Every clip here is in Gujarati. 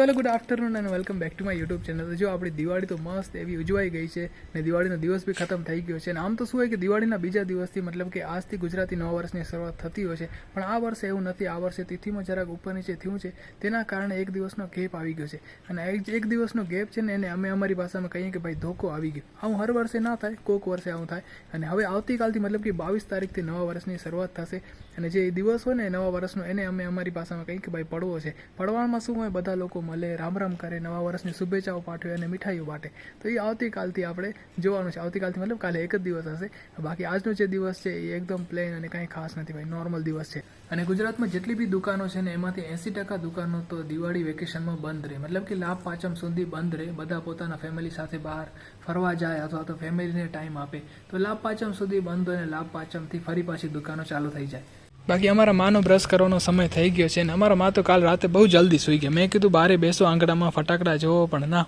સો હેલો ગુડ આફ્ટરનૂન અને welcome back to my YouTube channel જો આપણી દિવાળી તો મસ્ત એવી ઉજવાઈ ગઈ છે ને દિવાળીનો દિવસ બી ખતમ થઈ ગયો છે અને આમ તો શું હોય કે દિવાળીના બીજા દિવસથી મતલબ કે આજથી ગુજરાતી નવા વર્ષની શરૂઆત થતી હોય છે, પણ આ વર્ષે એવું નથી. આ વર્ષે તિથિમાં જરાક ઉપર નીચે થયું છે, તેના કારણે એક દિવસનો ગેપ આવી ગયો છે. અને એક દિવસનો ગેપ છે ને એને અમે અમારી ભાષામાં કહીએ કે ભાઈ ધોકો આવી ગયો. આવું હર વર્ષે ના થાય, કોક વર્ષે આવું થાય. અને હવે આવતીકાલથી મતલબ કે બાવીસ તારીખથી નવા વર્ષની શરૂઆત થશે. અને જે દિવસ હોય ને નવા વર્ષનો એને અમે અમારી ભાષામાં કહીએ કે ભાઈ પડવો છે. પડવામાં શું હોય, બધા લોકો મળે, રામ રામ કરે, નવા વર્ષની શુભેચ્છાઓ પાઠવે અને મીઠાઈઓ માટે તો એ આવતીકાલથી આપણે જોવાનું છે. આવતીકાલથી મતલબ કાલે એક જ દિવસ હશે. બાકી આજનો જે દિવસ છે એ એકદમ પ્લેન અને કાંઈ ખાસ નથી ભાઈ. નોર્મલ દિવસ છે. અને ગુજરાતમાં જેટલી બી દુકાનો છે ને એમાંથી એંસી ટકા દુકાનો તો દિવાળી વેકેશનમાં બંધ રહે. મતલબ કે લાભ પાંચમ સુધી બંધ રહે. બધા પોતાના ફેમિલી સાથે બહાર ફરવા જાય અથવા તો ફેમિલીને ટાઈમ આપે. તો લાભ પાંચમ સુધી બંધ હોય અને લાભ પાંચમથી ફરી પાછી દુકાનો ચાલુ થઈ જાય. બાકી અમારા માનો બ્રશ કરવાનો સમય થઈ ગયો છે અને અમારા મા તો કાલ રાતે બહુ જલ્દી સૂઈ ગયા. મેં કીધું બારે બેસો આંગણામાં ફટાકડા જોવો પણ ના.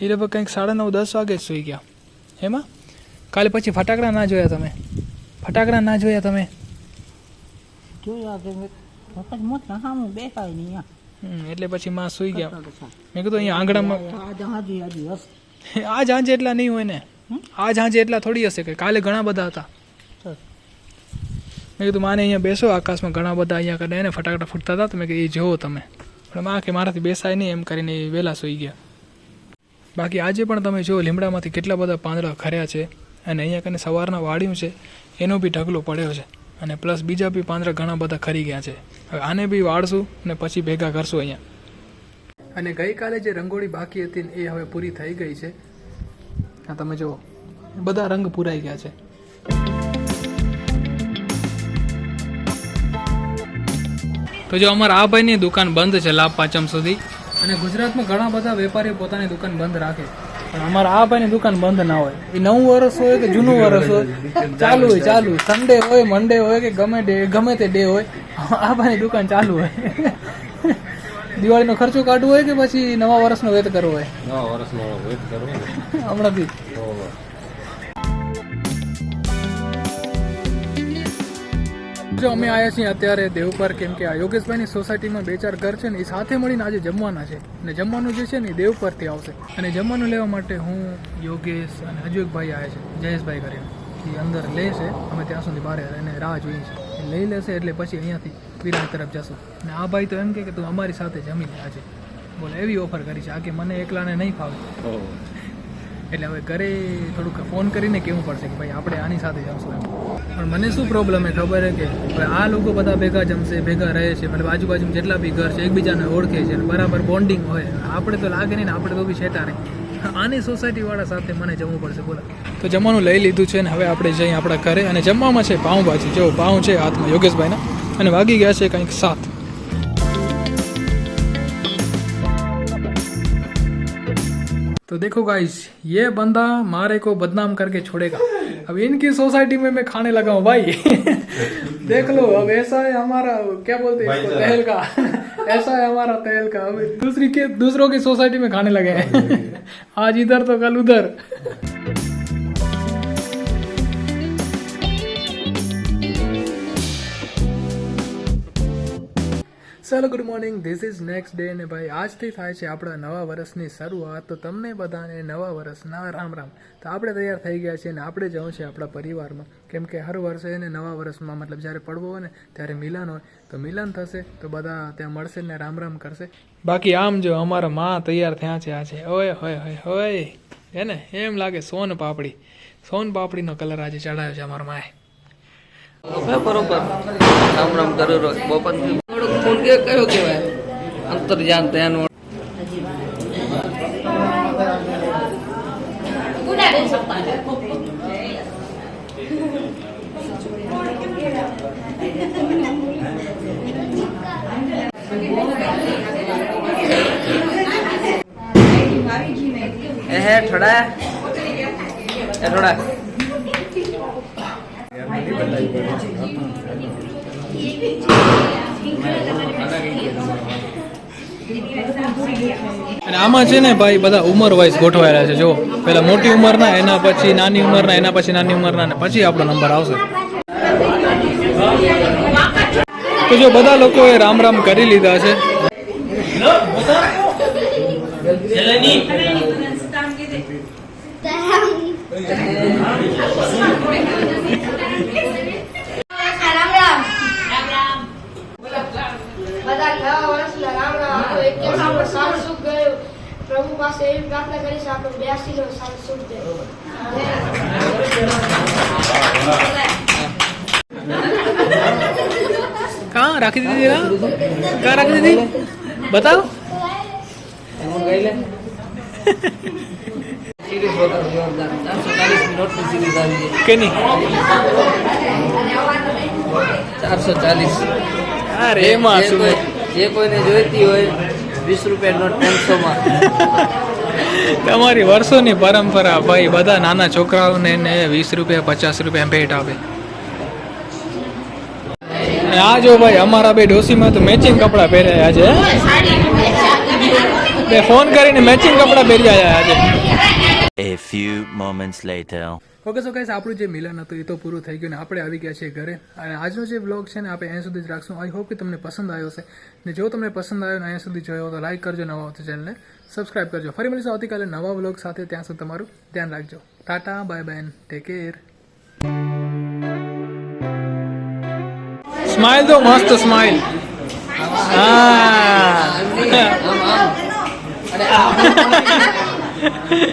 એ લોકો કંઈક સાડા નવ દસ વાગે જ સૂઈ ગયા. એમાં કાલે પછી ફટાકડા ના જોયા તમે? ફટાકડા ના જોયા તમે? જોયા એટલે પછી માં સૂઈ ગયા. મેં કીધું અહીંયા આંગણામાં આજ હાજી એટલા નહીં હોય ને? આજ હાંજે એટલા થોડી હશે કે? કાલે ઘણા બધા હતા. મેં કીધું, માને અહીંયા બેસો, આકાશમાં ઘણા બધા અહીંયા કરે એને ફટાકડા ફૂટતા હતા. તો મેં એ જોવો તમે. પણ માં કે મારાથી બેસાય નહીં, એમ કરીને એ વહેલા સૂઈ ગયા. બાકી આજે પણ તમે જુઓ, લીમડામાંથી કેટલા બધા પાંદડા ખર્યા છે અને અહીંયા કને સવારના વાળ્યું છે, એનો બી ઢગલો પડ્યો છે અને પ્લસ બીજા બી પાંદડા ઘણા બધા ખરી ગયા છે. હવે આને બી વાળશું ને પછી ભેગા કરશું અહીંયા. અને ગઈકાલે જે રંગોળી બાકી હતી એ હવે પૂરી થઈ ગઈ છે. તમે જુઓ, બધા રંગ પૂરાઈ ગયા છે. તો જો અમારા આ ભાઈની દુકાન બંધ છે લાભ પાંચમ સુધી. અને ગુજરાતમાં ઘણા બધા વેપારીઓ પોતાની દુકાન બંધ રાખે. પણ અમારા આ ભાઈની દુકાન બંધ ના હોય. એ નવું વર્ષ હોય કે જૂનું વર્ષ હોય? ચાલુ હોય ચાલુ સન્ડે હોય મંડે હોય કે ગમે ડે ગમે તે ડે હોય. આ ભાઈની દુકાન ચાલુ હોય. દિવાળીનો ખર્ચો કાઢવો હોય કે પછી નવા વર્ષનો વેત કરવો હોય? નવા વર્ષનો વેત કરવો હમણાંથી. જો અમે આવ્યા છીએ અત્યારે દેવપર, કેમ કે આ યોગેશભાઈની સોસાયટીમાં બે ચાર ઘર છે ને એ સાથે મળીને આજે જમવાના છે. અને જમવાનું જે છે ને એ દેવપરથી આવશે. અને જમવાનું લેવા માટે હું, યોગેશ અને હજુ એક ભાઈ આવ્યા છે, જયેશભાઈ કરીને એ અંદર લેશે અમે ત્યાં સુધી બહાર એને રાહ જોઈએ છે. લઈ લેશે એટલે પછી અહીંયાથી વિરાટ તરફ જશું. અને આ ભાઈ તો એમ કે તું અમારી સાથે જમી લે આજે. બોલે, એવી ઓફર કરી છે. આ કે મને એકલાને નહીં ફાવે. એટલે હવે ઘરે થોડુંક ફોન કરીને કહેવું પડશે કે ભાઈ આપણે આની સાથે જમશું એમ. પણ મને શું પ્રોબ્લેમ એ ખબર છે કે હવે આ લોકો બધા ભેગા જમશે, ભેગા રહે છે મતલબ આજુબાજુમાં જેટલા બી ઘર છે, એકબીજાને ઓળખે છે અને બરાબર બોન્ડિંગ હોય. આપણે તો લાગે નહીં ને આપણે તો બી છેટા નહીં આની સોસાયટીવાળા સાથે મને જમવું પડશે, બોલો. તો જમવાનું લઈ લીધું છે ને હવે આપણે જઈએ આપણા ઘરે. અને જમવામાં છે પાઉંભાજી. જો પાઉં છે હાથમાં, યોગેશભાઈના. અને વાગી ગયા છે કંઈક સાત. तो देखो गाइस ये बंदा मारे को बदनाम करके छोड़ेगा। अब इनकी सोसाइटी में मैं खाने लगा हूँ भाई। देख लो अब ऐसा है हमारा क्या बोलते हैं इसको तहल का ऐसा है हमारा तहल का अब दूसरी के दूसरों की सोसाइटी में खाने लगे हैं। आज इधर तो कल उधर। ચાલો good morning this is next day ને ભાઈ આજથી થાય છે આપણા નવા વર્ષની શરૂઆત. તો તમને બધાને નવા વર્ષના રામ રામ. તો આપણે તૈયાર થઈ ગયા છીએ ને આપણે જવું છે આપણા પરિવારમાં. કેમ કે હર વર્ષે ને નવા વર્ષમાં મતલબ જ્યારે પડવો હોય ને, ત્યારે મિલન હોય. તો મિલન થશે, તો બધા ત્યાં મળશે ને રામ રામ કરશે. બાકી આમ જો અમારા માં તૈયાર થયા છે આજે. ઓય હોય હોય હોય હે ને? એમ લાગે સોન પાપડી. સોન પાપડીનો કલર આજે ચડાયો છે અમારા માએ. બરોબર. રામ રામ રહ્યો બપોર ફોન કે કયો કહેવાય? અંતરજાન ધ્યાન એ હે એ અને આમાં છે ને ભાઈ બધા ઉંમર વાઇઝ ગોઠવાયેલા છે જો પેલા મોટી ઉંમરના એના પછી નાની ઉંમરના એના પછી નાની ઉંમરના અને પછી આપણો નંબર આવશે. તો જો બધા લોકોએ રામ રામ કરી લીધા છે રામ રામ બધા નવા વર્ષના રામ રામ આપણું એકેય આપણું સારું સુખ ગયું પ્રભુ પાસે એવી પ્રાર્થના કરી છે આપણું બ્યાસી નો રાખી દીધી દીધી બતાવ એમાં ગઈ લે સિરીઝ વગર જોરદાર ચારસો ચાલીસ. અરે જે કોઈને જોઈતી હોય વીસ રૂપિયા નોટ ત્રણસો માં તમારી વર્ષોની પરંપરા ભાઈ બધા નાના છોકરાઓને ને વીસ રૂપિયા પચાસ રૂપિયા ભેટ આપે. આ જો ભાઈ અમારા બે ડોસીમાં તો મેચિંગ કપડાં પહેર્યા છે બે ફોન કરીને મેચિંગ કપડાં પહેર્યા છે આજે. A few moments later. Okay so guys આપણું જે મિલન હતું એ તો પૂરું થઈ ગયું ને આપણે આવી ગયા છીએ ઘરે. અને આજનો જે વ્લોગ છે ને આપણે અહીંયા સુધી જ રાખશું. આઈ હોપ કે તમને પસંદ આવ્યો હશે. ને જો તમને પસંદ આવ્યો ને અહીંયા સુધી જોયો તો લાઈક કરજો નવા ચેનલને સબસ્ક્રાઇબ કરજો. ફરી મળીશું આવતીકાલે નવા વ્લોગ સાથે. ત્યાં સુધી તમારું ધ્યાન રાખજો. ટાટા બાય બેન ટેક કેર સ્માઇલ તો મસ્ત સ્માઇલ હા.